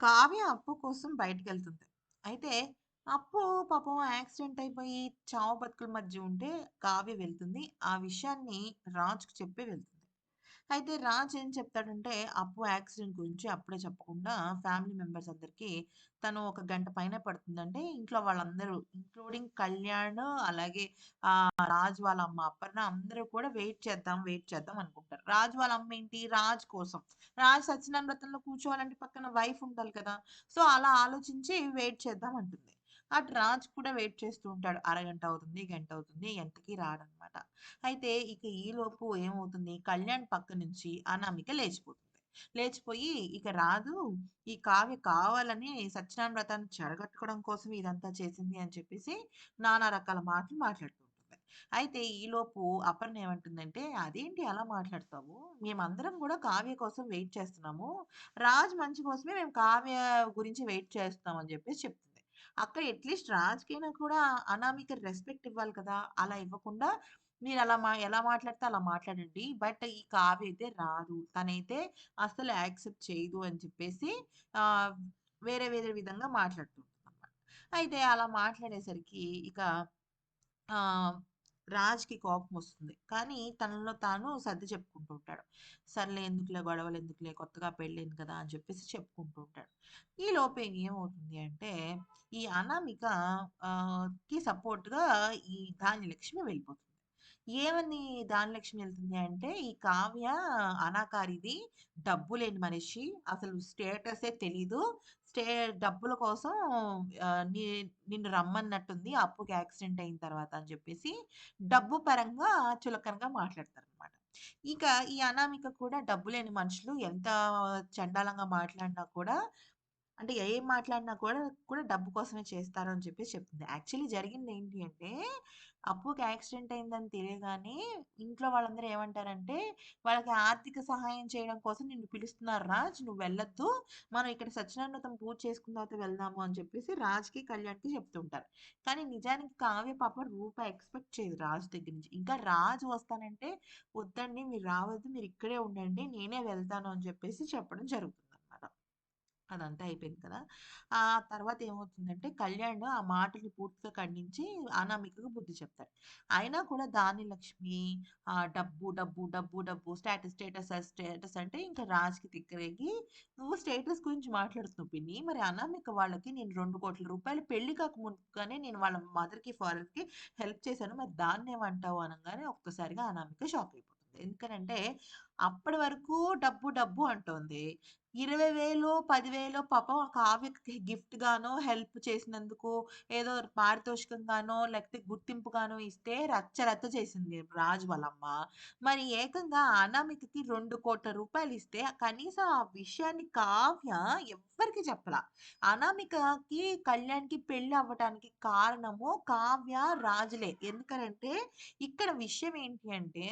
కావ్య అప్పు కోసం బయటికెళ్తుంది. అయితే అప్పు పాపం యాక్సిడెంట్ అయిపోయి చావు బతుకుల మధ్య ఉంటే కావ్య వెళ్తుంది. ఆ విషయాన్ని రాజుకు చెప్పి వెళ్తుంది. అయితే రాజ్ ఏం చెప్తాడంటే అప్పు యాక్సిడెంట్ గురించి అప్పుడే చెప్పకుండా ఫ్యామిలీ మెంబర్స్ అందరికి తను ఒక గంట పైన పడుతుందంటే ఇంట్లో వాళ్ళందరూ ఇంక్లూడింగ్ కళ్యాణ్ అలాగే ఆ రాజ్ వాళ్ళ అమ్మ అపర్ణ అందరూ కూడా వెయిట్ చేద్దాం, వెయిట్ చేద్దాం అనుకుంటారు. రాజు వాళ్ళ అమ్మ ఏంటి రాజ్ కోసం. రాజ్ సత్యనారాయణ వ్రతంలో కూర్చోవాలంటే పక్కన వైఫ్ ఉండాలి కదా! సో, అలా ఆలోచించి వెయిట్ చేద్దాం అంటుంది. అటు రాజ్ కూడా వెయిట్ చేస్తూ ఉంటాడు. అరగంట అవుతుంది, గంట అవుతుంది ఎంతకి రాడనమాట. అయితే ఇక ఈలోపు ఏమవుతుంది కళ్యాణ్ పక్క నుంచి అనామిక లేచిపోతుంది. లేచిపోయి ఇక రాదు ఈ కావ్య కావాలని సత్యనారాయణ వ్రతాన్ని చెడగొట్టుకోవడం కోసం ఇదంతా చేసింది అని చెప్పేసి నానా రకాల మాటలు మాట్లాడుతుంది అయితే ఈలోపు అపర్ణ ఏమంటుందంటే, "అదేంటి అలా మాట్లాడతావు? మేమందరం కూడా కావ్య కోసం వెయిట్ చేస్తున్నాము. రాజు మంచి కోసమే మేము కావ్య గురించి వెయిట్ చేస్తున్నాం" అని చెప్పేసి చెప్తుంది. అక్కడ అట్‌లీస్ట్ రాజ్కైనా కూడా అనామిక రెస్పెక్ట్ ఇవ్వాలి కదా! అలా ఇవ్వకుండా మీరలా మా ఎలా మాట్లాడితే అలా మాట్లాడండి. బట్ ఈ కావ్య అయితే రాదు. తనైతే అసలు యాక్సెప్ట్ చేయదు అని చెప్పేసి వేరే వేరే విధంగా మాట్లాడుతూ అయితే అలా మాట్లాడేసరికి ఇక రాజ్కి కోపం వస్తుంది కానీ తనలో తాను సర్ది చెప్పుకుంటూ ఉంటాడు. సర్లే ఎందుకులే గొడవలు ఎందుకులే కొత్తగా పెళ్ళింది కదా! అని చెప్పేసి చెప్పుకుంటూ ఉంటాడు. ఈ లోపం ఏమవుతుంది అంటే ఈ అనామిక కి సపోర్ట్‌గా ఈ ధాన్యలక్ష్మి వెళ్ళిపోతుంది. ఏమని ధాన్యలక్ష్మి వెళ్తుంది అంటే, "ఈ కావ్య అనాకారిది, డబ్బు లేని మనిషి, అసలు స్టేటసే తెలీదు. స్టే డబ్బుల కోసం నిన్ను రమ్మన్నట్టుంది అప్పుకి యాక్సిడెంట్ అయిన తర్వాత" అని చెప్పేసి డబ్బు పరంగా చులకనగా మాట్లాడతారనమాట. ఇక ఈ అనామిక కూడా డబ్బు లేని మనుషులు ఎంత చండాలంగా మాట్లాడినా కూడా అంటే ఏం మాట్లాడినా కూడా, కూడా డబ్బు కోసమే చేస్తారు అని చెప్పేసి చెప్తుంది. యాక్చువల్లీ జరిగింది ఏంటి అంటే, అప్పుకి యాక్సిడెంట్ అయిందని తెలియగానే ఇంట్లో వాళ్ళందరూ ఏమంటారంటే, "వాళ్ళకి ఆర్థిక సహాయం చేయడం కోసం నిన్ను పిలుస్తున్నారు రాజ్. నువ్వు వెళ్ళొద్దు. మనం ఇక్కడ సత్యనారాయణ పూజ చేసుకున్న తర్వాత వెళ్దాము" అని చెప్పేసి రాజ్‌కి, కళ్యాణ్‌కి చెప్తుంటారు. కానీ నిజానికి కావ్య పాపం రూపాయి ఎక్స్‌పెక్ట్ చేయదు రాజు దగ్గర నుంచి. ఇంకా రాజు వస్తానంటే, "వద్దండి మీరు రావద్దు. మీరు ఇక్కడే ఉండండి. నేనే వెళ్తాను" అని చెప్పేసి చెప్పడం జరుగుతుంది అదంతా అయిపోయింది కదా! ఆ తర్వాత ఏమవుతుందంటే కళ్యాణ్ ఆ మాటని పూర్తిగా ఖండించి అనామికకు బుద్ధి చెప్తాడు. అయినా కూడా దాని లక్ష్మి ఆ డబ్బు, డబ్బు, డబ్బు, డబ్బు స్టేటస్, స్టేటస్, స్టేటస్ అంటే ఇంకా రాజ్కి తిక్కరేగి, "నువ్వు స్టేటస్ గురించి మాట్లాడుతున్నావు పిన్ని. మరి అనామిక వాళ్ళకి నేను రెండు కోట్ల రూపాయలు పెళ్ళి కాక ముందుగానే నేను వాళ్ళ మదర్‌కి, ఫాదర్‌కి హెల్ప్ చేశాను. మరి దాన్నేమంటావు?" అనగానే ఒక్కసారిగా అనామిక షాక్ అయిపోతుంది. ఎందుకనంటే అప్పటి వరకు డబ్బు, డబ్బు అంటోంది. 20,000 10,000 పాపం కావ్యకి గిఫ్ట్ గానో, హెల్ప్ చేసినందుకు ఏదో పారితోషికంగానో, లేకపోతే గుర్తింపుగానో ఇస్తే రచ్చ రచ్చ చేసింది రాజు వాళ్ళమ్మ మరి ఏకంగా అనామికకి రూ. 2,00,00,000 ఇస్తే కనీసం ఆ విషయాన్ని కావ్య ఎవ్వరికి చెప్పలా. అనామికకి, కళ్యాణ్‌కి పెళ్ళి అవ్వటానికి కారణము కావ్య, రాజులే. ఎందుకనంటే ఇక్కడ విషయం ఏంటి అంటే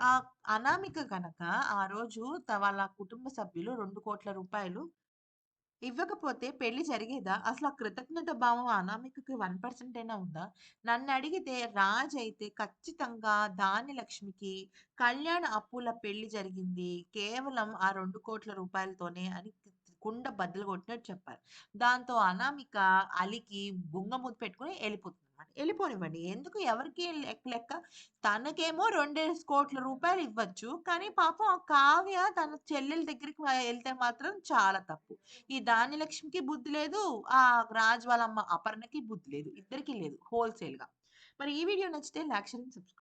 ఆహ్, అనామిక గనక ఆ రోజు త వాళ్ళ కుటుంబ సభ్యులు రెండు కోట్ల రూపాయలు ఇవ్వకపోతే పెళ్ళి జరిగేదా? అసలు ఆ కృతజ్ఞత భావం అనామికకి 1% అయినా ఉందా? నన్నడిగితే అయితే ఖచ్చితంగా దాని లక్ష్మికి కళ్యాణ అప్పుల పెళ్ళి జరిగింది కేవలం ఆ రెండు కోట్ల రూపాయలతోనే అని కుండ బద్దలు కొట్టినట్టు చెప్పారు. దాంతో అనామిక అలిగి బుంగమూతి పెట్టుకొని ఎళ్ళిపోతుందన్నమాట. వెళ్ళిపోనివ్వండి ఎందుకు ఎవరికి లెక్క లెక్క తనకేమో రూ. 2,00,00,000 ఇవ్వచ్చు. కానీ పాపం ఆ కావ్య తన చెల్లెల దగ్గరికి వెళ్తే మాత్రం చాలా తప్పు. ఈ ధాన్యలక్ష్మికి బుద్ధి లేదు. ఆ రాజు వాళ్ళమ్మ అపర్ణకి బుద్ధి లేదు. ఇద్దరికీ లేదు హోల్‌సేల్‌గా. మరి ఈ వీడియో నచ్చితే లైక్, షేర్ సబ్స్క్రైబ్.